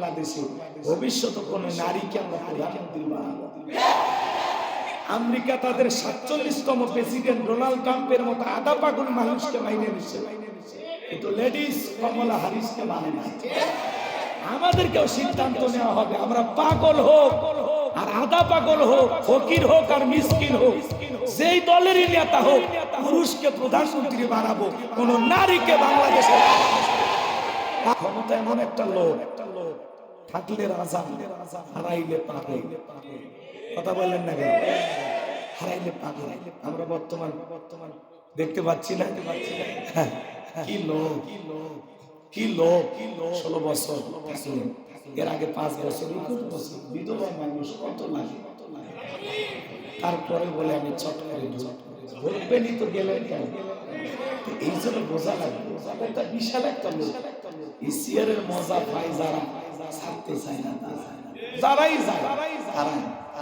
বাংলাদেশে ভবিষ্যৎ কোন নারীকে আমরা প্রধানমন্ত্রী বানাবো। আমেরিকা তাদের সাতচল্লিশতম প্রেসিডেন্ট ডোনাল্ড ট্রাম্পের মতো আধা পাগল মানুষকে মাইনে নিচ্ছে কিন্তু লেডিস কমলা হারিসকে মানে না। আমাদেরকেও সিদ্ধান্ত নেওয়া হবে, আমরা পাগল হোক আর আধা পাগল হোক, ফকির হোক আর মিসকিন হোক, যেই দলেরই নেতা হোক, পুরুষকে প্রধানমন্ত্রী বানাবো, কোন নারীকে বাংলাদেশে ক্ষমতা এমন একটা লোক থাকলে রাজা হারাইলে পাবে কথা বললেন না কেন? হারাইলে পাবে আমরা বর্তমান বর্তমান দেখতে পাচ্ছি না। হ্যাঁ, কি লোক? কি লোক? ষোলো বছর এর আগে পাঁচ বছর বিধবা মানুষ কত লাগে? তারপরে বলে আমি চট করে ধরবেনই তো গেলেন কেন? এই জন্য বোঝা লাগবে বিশাল একটা লোক। ইসিয়ারের মজা পায় যারা চায় না যারাই যায় তারা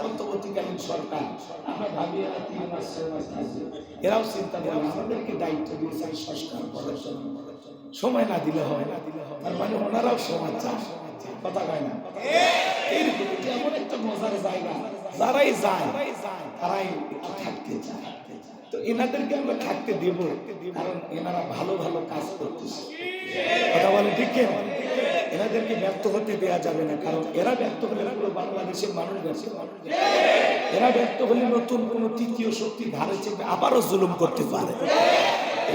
অন্তর্বর্তীকালীন সরকার। আমরা ভাবি এরা তিন মাস ছয় মাস থাকবে এরাও চিন্তা করে, আমাদেরকে দায়িত্ব দিয়েছে এই সংস্কার করার জন্য সময় না মানে মজার যারাই যায়, তারাই থাকতে চায়। তো এনাদেরকে আমরা থাকতে দেব, কারণ এনারা ভালো ভালো কাজ করতেছে। কথা বলে ঠিক? এনাদেরকে ব্যর্থ হতে দেওয়া যাবে না, কারণ এরা ব্যর্থ হলে পুরো বাংলাদেশের মানুষ ব্যর্থ এরা ব্যর্থ হলে নতুন কোন তৃতীয় শক্তি ধারে চেপে আবারও জুলুম করতে পারে।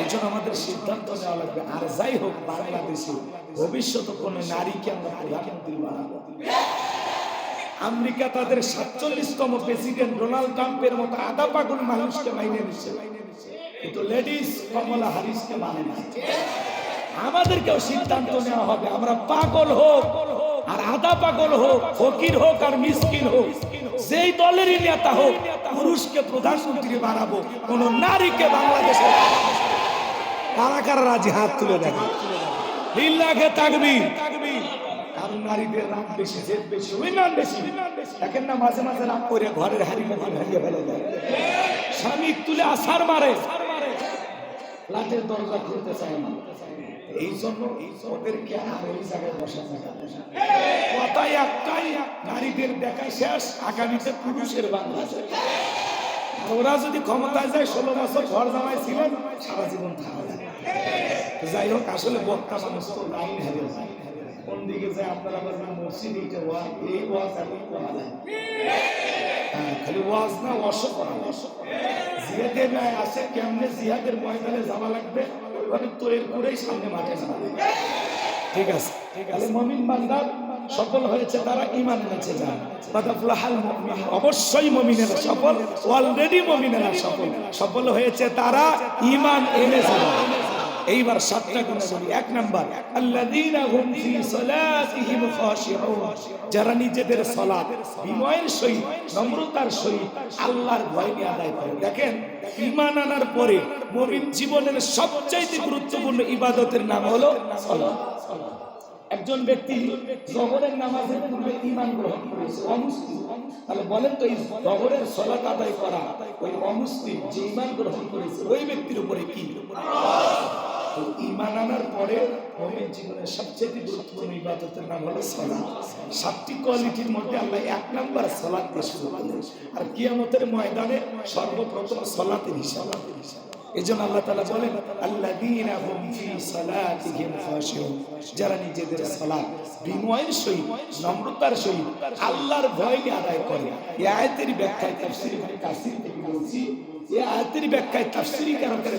এই জন্য আমাদের সিদ্ধান্ত নেওয়া লাগবে, আর যাই হোক, বাংলাদেশে ভবিষ্যৎ কোন নারীকে আমরা প্রধানমন্ত্রী বানাবো। আমেরিকা তাদের সাতচল্লিশতম প্রেসিডেন্ট ডোনাল্ড ট্রাম্পের মতো আধা পাগল মানুষকে মাইনে নিচ্ছে। কিন্তু লেডিস কমলা হারিসকে মানে না। আমাদেরকেও সিদ্ধান্ত নেওয়া হবে। আমরা পাগল হোক আর আধা পাগল হোক, ফকির হোক আর মিসকিন হোক, যেই দলেরই নেতা হোক, পুরুষকে প্রধানমন্ত্রী বানাবো, কোন নারীকে বাংলাদেশে কারা কারা রাজি? হাত তুলে দেখে। লিল্লাহে তাকবীর কারণ নারীদের রাগ বেশি, জেদ বেশি, অভিমান বেশি। দেখেন না, মাঝে মাঝে রাগ করে ঘরের মাঝে ভেঙে ফেলে দেয়। স্বামী তুলে আসার মারে। ফ্ল্যাটের দরজা খুলতে চায় না। এই জন্য ওদেরকে আর ওই জায়গায় না। কথাই একটাই, নারীদের দেখা শেষ, আগামীতে পুরুষের বাংলাদেশ। ওরা যদি ক্ষমতায় যায়, ষোলো বছর ঘর জামাই ছিলেন, সারা জীবন থাকা যায়। যাই হোক, আসলে বক্তা মানুষ তো লাইন হেরে যায়। কোন দিকে যায় আপনারা বলবেন মসজিদ এইটা ওয়াজ এই ওয়াজ এখন করা যায়। হ্যাঁ, খালি ওয়াজ না ওয়াশও করা জিহাদের ন্যায় আসে কেমনে জিহাদের ময়দানে যাওয়া লাগবে? ওইভাবে তৈরি করেই সামনে মাঠে লাগবে। ঠিক আছে ঠিক আছে। মমিন বান্দা সফল হয়েছে তারা ইমান এনেছে যান অবশ্যই মমিনেরা সফল অলরেডি মমিনেরা সফল। সফল হয়েছে তারা ইমান এনেছে। এইবার সাতটা গুণ বলি? এক নাম্বার, আল্লাযীনা হুম ফি সালাতিহিম খাশিউন। যারা নিজেদের সালাত, বিনয়ের সহিত, নম্রতার সহিত আল্লাহর ভয় নিয়ে আদায় করে। দেখেন, ঈমান আনার পরে মুমিন জীবনের সবচেয়ে গুরুত্বপূর্ণ ইবাদতের নাম হলো সালাত। একজন ব্যক্তি জহরের নামাজের পূর্বে ঈমান গ্রহণ করেছে, অমুসলিম। তাহলে বলেন তো, এই জহরের সালাত আদায় করা ওই অমুসলিম যে ঈমান গ্রহণ করেছে, ওই ব্যক্তির উপরে কি? তো ঈমান আনার পরে মুমিন জীবনের সবচেয়ে গুরুত্বপূর্ণ ইবাদতের নাম হলো সালাত। সাতটি কোয়ালিটির মধ্যে আল্লাহ এক নাম্বার সালাত দিয়ে শুরু করলেন আর কিয়ামতের ময়দানে সর্বপ্রথম সালাতের হিসাব। এই জন্য আল্লাহ তালা বলেন সালাতিহিম যারা নিজেদের সালাত বিনয়ের সহিত, নম্রতার সহিত আল্লাহর ভয় নিয়ে আদায় করে। এই আয়াতের ব্যাখ্যায় তাফসীর কাসির থেকে বলছি আয়াতের ব্যাখ্যায়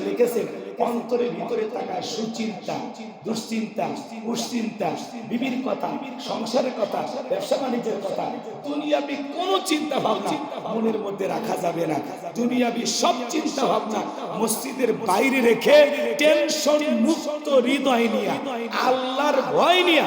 লিখেছেন অন্তরের ভিতরে থাকা সুচিন্তা, দুশ্চিন্তা দুশ্চিন্তা বিবির কথা, সংসারের কথা, ব্যবসা বাণিজ্যের কথা, দুনিয়াবি কোন চিন্তা ভাবনা মনের মধ্যে রাখা যাবে না। দুনিয়াবি সব চিন্তা ভাবনা মসজিদের বাইরে রেখে টেনশন মুক্ত হৃদয় নিয়ে, আল্লাহর ভয় নিয়ে